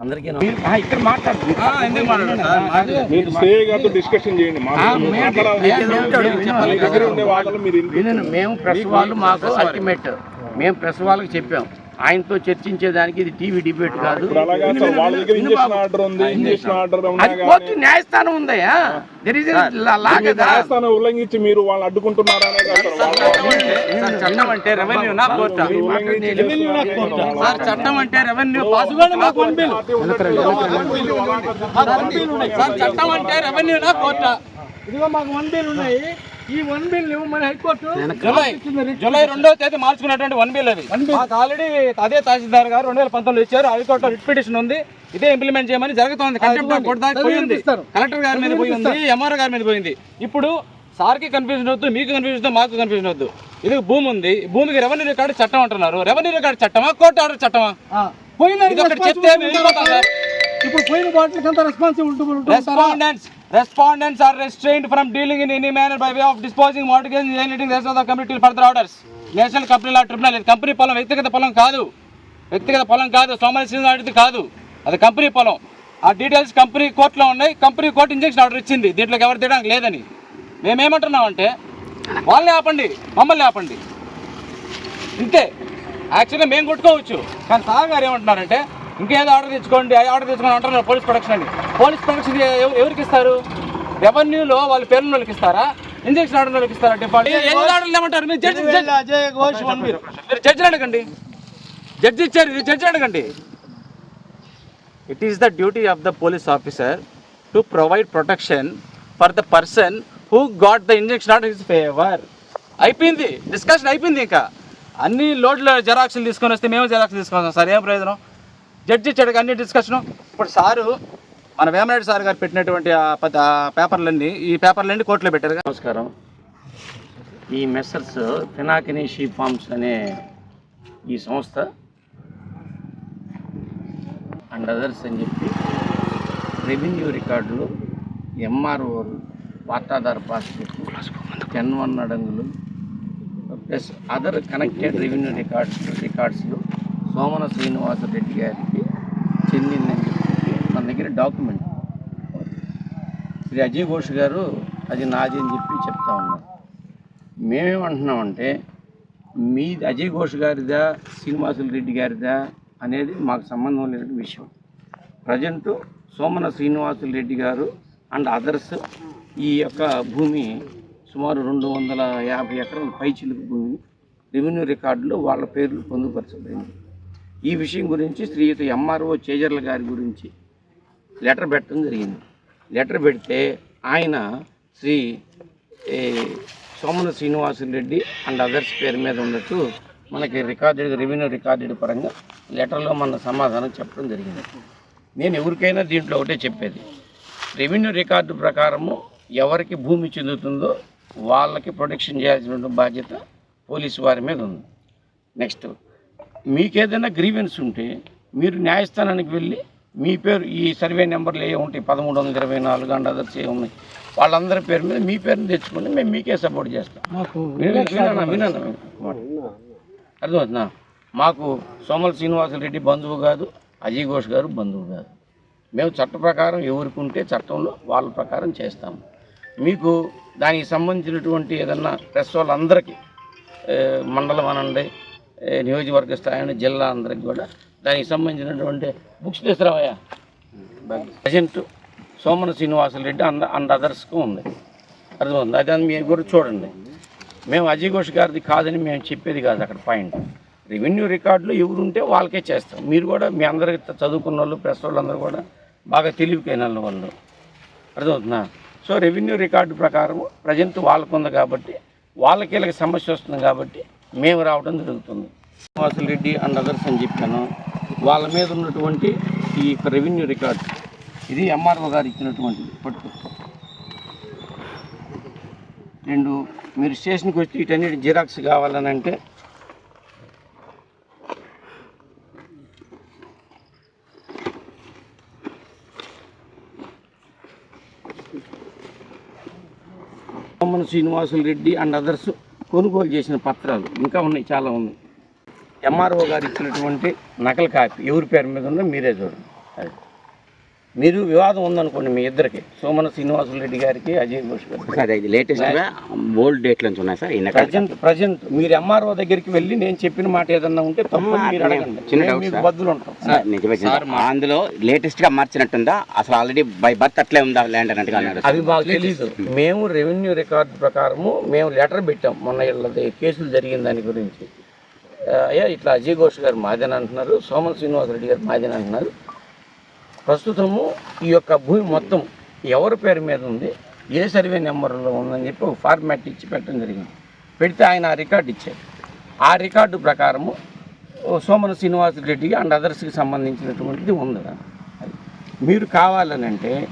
అందరికీ ఇక్కడ మాట్లాడు మీరు స్టే గారితో డిస్కషన్ చేయండి దగ్గర ఉండే మీరు మేము ప్రెస్ వాళ్ళు మాకు అల్టిమేట్ మేము ప్రెస్ వాళ్ళకి చెప్పాం ఆయనతో చర్చించేదానికి ఇది టీవీ డిబేట్ కాదు. అది కోర్టు న్యాయస్థానం ఉందయ్యా. దెర్ ఇస్ న్యాయస్థానం ఉల్లంఘించి మీరు వాళ్ళని అడ్డుకుంటున్నారా చట్టం అంటే రెవెన్యూ నా కోర్టా. సార్ చట్టం అంటే రెవెన్యూ చట్టం అంటే రెవెన్యూ నా కోర్టా. ఇదిగో మాకు వన్ బిల్ ఉన్నాయి. ఈ వన్ బిల్ మన హైకోర్టు. జూలై జూలై రెండో తేదీ మార్చుకున్నటువంటి వన్ బిల్ అది. మాకు ఆల్రెడీ అదే తహసీల్దార్ గారు రెండు వేల పంతొమ్మిది ఇచ్చారు. హైకోర్టులో రిట్ పిటిషన్ ఉంది. ఇదే ఇంప్లిమెంట్ చేయమని జరుగుతుంది. పోయింది. కలెక్టర్ గారి మీద పోయింది ఎంఆర్ఓ గారి మీద పోయింది ఇప్పుడు సార్కి కన్ఫ్యూజన్ వద్దు మీకు కన్ఫ్యూజన్ వద్దు మాకు కన్ఫ్యూజన్ వద్దు. ఇది భూమి ఉంది. భూమికి రెవెన్యూ రికార్డు చట్టం అంటున్నారు. రెవెన్యూ రికార్డు చట్టమా? కోర్టు ఆర్డర్ చట్టమా? ఒకటి చెప్తే ఇప్పుడు పోయిన బాటిల్కి అంత responsibility respondents respondents are restrained from dealing in any manner by way of disposing mortgage generating alienating of rest of the national company law tribunal ఇది కంపెనీ పొలం వ్యక్తిగత పొలం కాదు. వ్యక్తిగత పొలం కాదు సోమరి శ్రీనివాడిది కాదు. అది కంపెనీ పొలం. ఆ డీటెయిల్స్ కంపెనీ కోర్టులో ఉన్నాయి. కంపెనీ కోర్టు ఇంజక్షన్ ఆర్డర్ ఇచ్చింది. దీంట్లోకి ఎవరు తీయడానికి లేదని. మేమేమంటున్నామంటే వాళ్ళని ఆపండి మమ్మల్ని ఆపండి. ఇంతే. యాక్చువల్గా మేము కొట్టుకోవచ్చు. కానీ సాగారు ఏమంటున్నారంటే ఇంకేదో ఆర్డర్ తెచ్చుకోండి ఆర్డర్ తెచ్చుకోండి అంటున్నారు పోలీస్ ప్రొడక్షన్ అని. పోలీస్ ప్రొడక్షన్ ఎవ- ఎవరికి ఇస్తారు? రెవెన్యూలో వాళ్ళ పేరున్న వాళ్ళకి ఇస్తారా? ఇంజక్షన్ ఆర్డర్ వాళ్ళకి ఇస్తారా ఏమంటారు మీరు జడ్జి మీరు. జడ్జిని అడగండి. జడ్జి ఇచ్చారు జడ్జి అడగండి. It is the duty of the police officer to provide protection for the person who got the injunction order his favour అయిపోయింది. డిస్కషన్ అయిపోయింది ఇంకా. అన్ని లోడ్ల జెరాక్స్లు తీసుకొని వస్తే మేము జెరాక్స్ తీసుకొని వస్తాం. సార్ ఏం ప్రయోజనం? జడ్జి ఇచ్చాడు అన్ని డిస్కషను ఇప్పుడు సారు మన వేమనాయుడు సార్ గారు పెట్టినటువంటి ఆ పద పేపర్లన్నీ ఈ పేపర్లన్నీ కోర్టులో పెట్టారు నమస్కారం. ఈ మెస్సర్స్ పినాకిని షీ ఫార్మ్స్ అనే ఈ సంస్థ అండ్ అదర్స్ అని చెప్పి రెవెన్యూ రికార్డులు ఎంఆర్ఓలు వాటాదారు passbook ten one అడంగులు plus other connected revenue records రికార్డ్స్లు Somana Srinivasareddy Reddy చెందిందని చెప్పి మన దగ్గర డాక్యుమెంట్. శ్రీ అజయ్ ఘోష్ గారు అది నాది అని చెప్పి చెప్తా ఉన్నారు. మేమేమంటున్నామంటే మీ అజయ్ ఘోష్ గారిదా శ్రీనివాసులు రెడ్డి గారిదా అనేది మాకు సంబంధం లేని విషయం. ప్రజెంట్ సోమన శ్రీనివాసులు రెడ్డి గారు అండ్ అదర్స్ ఈ యొక్క భూమి సుమారు రెండు వందల యాభై ఎకరాల పైచిలుకు భూమి రెవెన్యూ రికార్డులో వాళ్ళ పేర్లు పొందుపరచబడింది. ఈ విషయం గురించి శ్రీయుత ఎంఆర్ఓ చేజర్ల గారి గురించి లెటర్ పెట్టడం జరిగింది. లెటర్ పెడితే ఆయన శ్రీ సోమన శ్రీనివాసులు రెడ్డి అండ్ అదర్స్ పేరు మీద ఉన్నట్టు మనకి రికార్డెడ్ రెవెన్యూ రికార్డెడ్ పరంగా లెటర్లో మన సమాధానం చెప్పడం జరిగింది. నేను ఎవరికైనా దీంట్లో ఒకటే చెప్పేది. రెవెన్యూ రికార్డు ప్రకారము ఎవరికి భూమి చెందుతుందో వాళ్ళకి ప్రొటెక్షన్ చేయాల్సిన బాధ్యత పోలీసు వారి మీద ఉంది. నెక్స్ట్ మీకేదైనా గ్రీవెన్స్ ఉంటే మీరు న్యాయస్థానానికి వెళ్ళి మీ పేరు ఈ సర్వే నెంబర్లు ఏ ఉంటాయి? పదమూడు వందల ఇరవై నాలుగు అండ్ అదర్స్ ఏ ఉన్నాయి? వాళ్ళందరి పేరు మీద మీ పేరుని తెచ్చుకుంటే మేము మీకే సపోర్ట్ చేస్తాం. వినన్నా అర్థమవుతుందా? మాకు సోమల శ్రీనివాస రెడ్డి బంధువు కాదు అజయ్ ఘోష్ గారు బంధువు కాదు. మేము చట్ట ప్రకారం ఎవరికి ఉంటే చట్టంలో వాళ్ళ ప్రకారం చేస్తాము మీకు దానికి సంబంధించినటువంటి ఏదన్నా ప్రెస్ వాళ్ళందరికీ మండలం అనండి నియోజకవర్గ స్థాయిని జిల్లా అందరికి కూడా దానికి సంబంధించినటువంటి books తీసుకురావయ్యా. Present Somana Srinivasareddy and and అదర్స్కు ఉంది. అర్థమవుతుంది? అది మీరు కూడా చూడండి. మేము అజయ్ ఘోష్ గారిది కాదని మేము చెప్పేది కాదు అక్కడ పాయింట్. రెవెన్యూ రికార్డులు ఎవరు ఉంటే వాళ్ళకే చేస్తాం. మీరు కూడా మీ అందరికి చదువుకున్న వాళ్ళు ప్రెస్ వాళ్ళందరూ కూడా బాగా తెలివికైన వాళ్ళు. అర్థమవుతుందా? సో రెవెన్యూ రికార్డు ప్రకారం ప్రజెంట్ వాళ్ళకు ఉంది కాబట్టి వాళ్ళకి వీళ్ళకి సమస్య వస్తుంది కాబట్టి మేము రావడం జరుగుతుంది. శ్రీనివాసులు రెడ్డి అండ్ అదర్స్ అని చెప్పాను వాళ్ళ మీద ఉన్నటువంటి ఈ రెవెన్యూ రికార్డు ఇది ఎంఆర్ఓ గారు ఇచ్చినటువంటిది పట్టు రెండు మీరు స్టేషన్కి వచ్చి ఇటన్నిటి జిరాక్స్ కావాలని అంటే శ్రీనివాసులు రెడ్డి అండ్ అదర్స్ కొనుగోలు చేసిన పత్రాలు ఇంకా ఉన్నాయి చాలా ఉన్నాయి. ఎంఆర్ఓ గారు ఇచ్చినటువంటి నకలు కాపీ ఎవరి పేరు మీద ఉందో మీరే చూడండి. అది. మీరు వివాదం ఉందనుకోండి మీ ఇద్దరికి. సోమన శ్రీనివాసులు రెడ్డి గారికి అజయ్ ఘోష్ గారికి. సార్ ఇది లేటెస్ట్ ఓల్డ్ డేట్ నుంచి ఉన్నాయి సార్ ప్రజెంట్ ప్రజెంట్. మీరు ఎంఆర్ఓ దగ్గరికి వెళ్ళి నేను చెప్పిన మాట ఏదన్నా ఉంటే తప్పు మీరు అడగండి. చిన్న. బద్దులు ఉంటాం. అందులో లేటెస్ట్గా మార్చినట్టుందా? అసలు ఆల్రెడీ బై బర్త్ అట్లే ఉందా ల్యాండ్ అన్నట్టుగా అన్నారు అవి మాకు తెలియదు మేము రెవెన్యూ రికార్డు ప్రకారము మేము లెటర్ పెట్టాం మొన్న వీళ్ళది కేసులు జరిగిన దాని గురించి. అయ్యా ఇట్లా అజయ్ ఘోష్ గారు మాదని అంటున్నారు సోమన్ శ్రీనివాసరెడ్డి గారు మాదని అంటున్నారు. ప్రస్తుతము ఈ యొక్క భూమి మొత్తం ఎవరి పేరు మీద ఉంది? ఏ సర్వే నెంబర్లో ఉందని చెప్పి ఒక ఫార్మాట్ ఇచ్చి పెట్టడం జరిగింది. పెడితే ఆయన ఆ రికార్డు ఇచ్చారు. ఆ రికార్డు ప్రకారము సోమన శ్రీనివాస్ రెడ్డికి అండ్ అదర్స్కి సంబంధించినటువంటిది ఉంది. అది మీరు కావాలని అంటే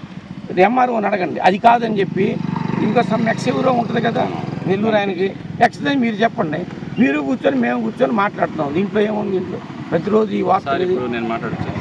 ఎంఆర్ఓని అడగండి. అది కాదని చెప్పి ఇంకో సమ్ ఎక్స్ ఎవరో ఉంటుంది కదా నెల్లూరు ఆయనకి. ఎక్స్ మీరు చెప్పండి. మీరు కూర్చొని మేము కూర్చొని మాట్లాడుతున్నాం. దీంట్లో ఏముంది దీంట్లో ప్రతిరోజు ఈ వార్త నేను మాట్లాడుతున్నాను